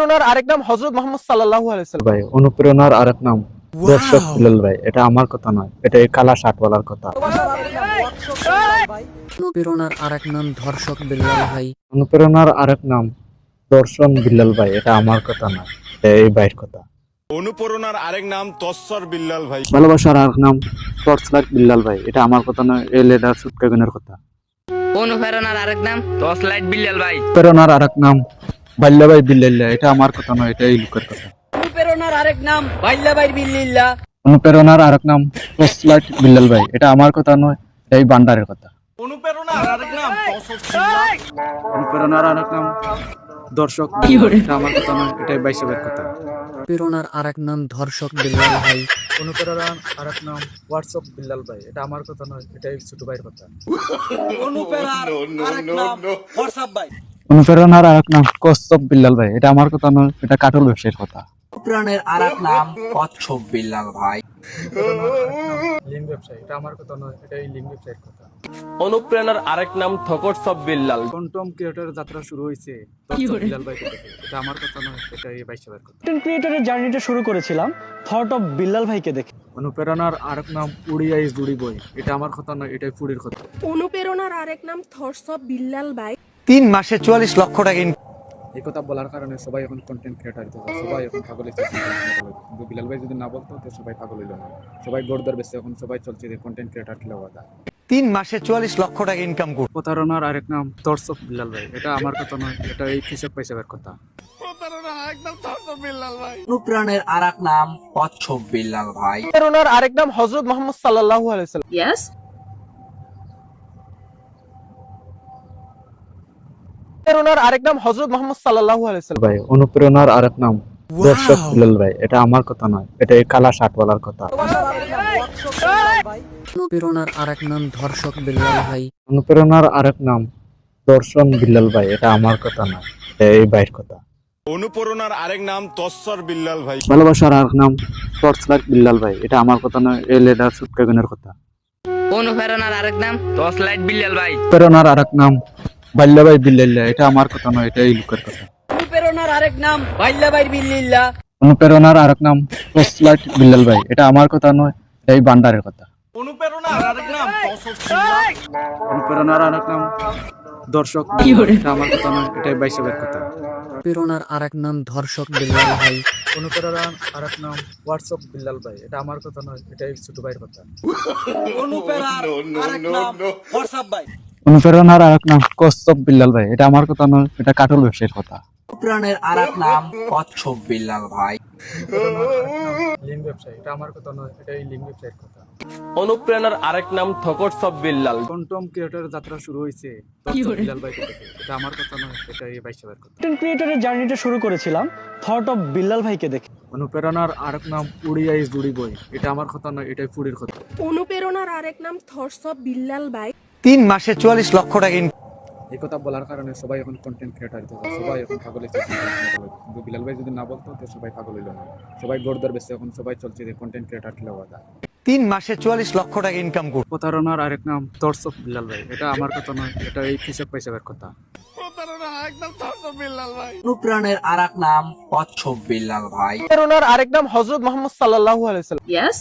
অনুপ্রেরণার আরেক নাম হজরত মোহাম্মদ সাল্লাল্লাহু আলাইহি সাল্লাম। ভাই অনুপ্রেরণার আরেক নাম দর্শক বিলাল ভাই এটা আমার কথা নয় এটা এই কালা শার্টওয়ালার কথা। অনুপ্রেরণার আরেক নাম ধর্ষক বিল্লাল ভাই। অনুপ্রেরণার আরেক নাম দর্শন বিলাল ভাই এটা আমার কথা নয় এটা এই ভাইয়ের কথা। অনুপ্রেরণার আরেক নাম তশ্বর বিল্লাল ভাই। ভালোবাসার আরেক নাম টর্চ লাইট বিল্লাল ভাই এটা আমার কথা নয় এই লেডার সুটকাগুনের কথা। অনুপ্রেরণার আরেক নাম বিল্লাল ভাই। প্রেরণার আরেক নাম বাল্যা ভাই বিল্লাল্লাহ এটা আমার কথা নয় এটা এই লোকের কথা। অনুপ্রেরণার আরেক নাম বাইল্লা ভাই বিল্লিল্লা অনুপ্রেরণার আরেক নাম টর্চ বিল্লাল ভাই এটা আমার কথা নয় এটা এই বান্ডারের কথা। অনুপ্রেরণার আরেক নাম অনুপ্রেরণার আরেক নাম দর্শক এটা আমার কথা নয় এটা এই বাইসবের কথা। অনুপ্রেরণার আরেক নাম ধর্ষক বিল্লাল ভাই। অনুপ্রেরণার আরেক নাম হোয়াটসঅ্যাপ বিল্লাল ভাই এটা আমার কথা নয় এটা এই ছোট ভাইয়ের কথা। অনুপ্রেরণার আরেক নাম কচ্ছপ বিল্লাল ভাই। এটা আমার কথা নয় এটা কাটল ব্যবসায়ীর কথা। অনুপ্রেরণের আরেক নাম কচ্ছপ বিল্লাল ভাই। লিঙ্ক ব্যবসায়ী এটা আমার কথা নয় এটা এই লিঙ্ক ব্যবসায়ীর কথা। অনুপ্রেরণার আরেক নাম থকর সব বিল্লাল। কন্টম ক্রিয়েটরের যাত্রা শুরু হয়েছে বিল্লাল ভাই এটা আমার কথা নয় এটা এই বাইসবের কথা। কন্টেন্ট ক্রিয়েটরের জার্নিটা শুরু করেছিলাম থট অফ বিল্লাল ভাইকে দেখে। অনুপ্রেরণার আরেক নাম উড়িয়া ইস জুড়ি বই এটা আমার কথা নয় এটাই ফুডির কথা। অনুপ্রেরণার আরেক নাম থর্স অফ বিল্লাল বাই তিন মাসে চুয়াল্লিশ লক্ষ টাকা ইনকাম এই কথা বলার কারণে সবাই এখন কন্টেন্ট ক্রিয়েটার সবাই এখন পাগল হয়েছে কিন্তু বিলাল ভাই যদি না বলতো তো সবাই পাগল হইল না। সবাই গোড়দর বেশি এখন সবাই চলছে যে কন্টেন্ট ক্রিয়েটার খেলা কথা তিন মাসে চুয়াল্লিশ লক্ষ টাকা ইনকাম প্রতারণার আরেক নাম অফ বিলাল ভাই। এটা আমার কথা নয় এটা এই কৃষক পয়সাবের কথা। অনুপ্রেরণের আরেক নাম কচ্ছপ বিল্লাল ভাই। অনুপ্রেরণার আরেক নাম হজরত মোহাম্মদ সাল্লাল্লাহু আলাইহি সাল্লাম অনুপ্রেরণার আরেক নাম হজরত মোহাম্মদ সাল্লাল্লাহু আলাইহি সাল্লাম। ভাই অনুপ্রেরণার আরেক নাম দর্শক বিলাল ভাই এটা আমার কথা নয় এটা এই কালা শার্টওয়ালার কথা। অনুপ্রেরণার আরেক নাম ধর্ষক বিল্লাল ভাই। অনুপ্রেরণার আরেক নাম দর্শন বিলাল ভাই এটা আমার কথা নয় এটা এই ভাইয়ের কথা। অনুপ্রেরণার আরেক নাম তশ্বর বিল্লাল ভাই। ভালোবাসার আরেক নাম বিল্লাল ভাই এটা আমার কথা নয় এই লেডার সুটকাগুনের কথা। অনুপ্রেরণার আরেক নাম বিল্লাল ভাই। প্রেরণার আরেক নাম বাল্যা ভাই বিল্লাল্লাহ এটা আমার কথা নয় এটা এই লোকের কথা। অনুপ্রেরণার আরেক নাম বাইল্লা ভাই বিল্লিল্লা অনুপ্রেরণার আরেক নাম টর্চ বিল্লাল ভাই এটা আমার কথা নয় এটা এই বান্ডারের কথা। অনুপ্রেরণার আরেক নাম অনুপ্রেরণার আরেক নাম দর্শক এটা আমার কথা নয় এটা এই বাইসবের কথা। অনুপ্রেরণার আরেক নাম ধর্ষক বিল্লাল ভাই। অনুপ্রেরণার আরেক নাম হোয়াটসঅ্যাপ বিল্লাল ভাই এটা আমার কথা নয় এটা এই ছোট ভাইয়ের কথা। অনুপ্রেরণার আরেক নাম কচ্ছপ বিল্লাল ভাই। এটা আমার কথা নয় এটা কাটল ব্যবসায়ীর কথা। অনুপ্রেরণের আরেক নাম কচ্ছপ বিল্লাল ভাই। ব্যবসায়ী এটা আমার কথা নয় এটা এই ব্যবসায়ীর কথা। অনুপ্রেরণার আরেক নাম থকর সব বিল্লাল। কন্টম ক্রিয়েটরের যাত্রা শুরু হয়েছে। বিলাল ভাই এটা আমার কথা নয় এটা এই কথা। ক্রিয়েটরের জার্নিটা শুরু করেছিলাম থট অফ বিল্লাল ভাইকে দেখে। অনুপ্রেরণার আরেক নাম উড়িয়া ইস জুড়ি বই। এটা আমার কথা নয় এটাই ফুডির কথা। অনুপ্রেরণার আরেক নাম থর্স অফ বিল্লাল বাই তিন মাসে চুয়াল্লিশ লক্ষ টাকা ইনকাম এই কথা বলার কারণে সবাই এখন কন্টেন্ট ক্রিয়েটার সবাই এখন পাগল কিন্তু বিলাল ভাই যদি না বলতো তো সবাই পাগল হইল না। সবাই বেশি এখন সবাই চলছে যে কন্টেন্ট ক্রিয়েটার খেলা কথা তিন মাসে চুয়াল্লিশ লক্ষ টাকা ইনকাম করছে প্রতারণার আরেক নাম অফ বিলাল ভাই। এটা আমার কথা নয় এটা এই কৃষক পয়সাবের কথা। আরেক নাম কচ্ছপ বিল্লাল ভাই। অনুপ্রেরণার আরেক নাম হজরত মোহাম্মদ সাল্লাল্লাহু আলাইহি সাল্লাম। ইয়েস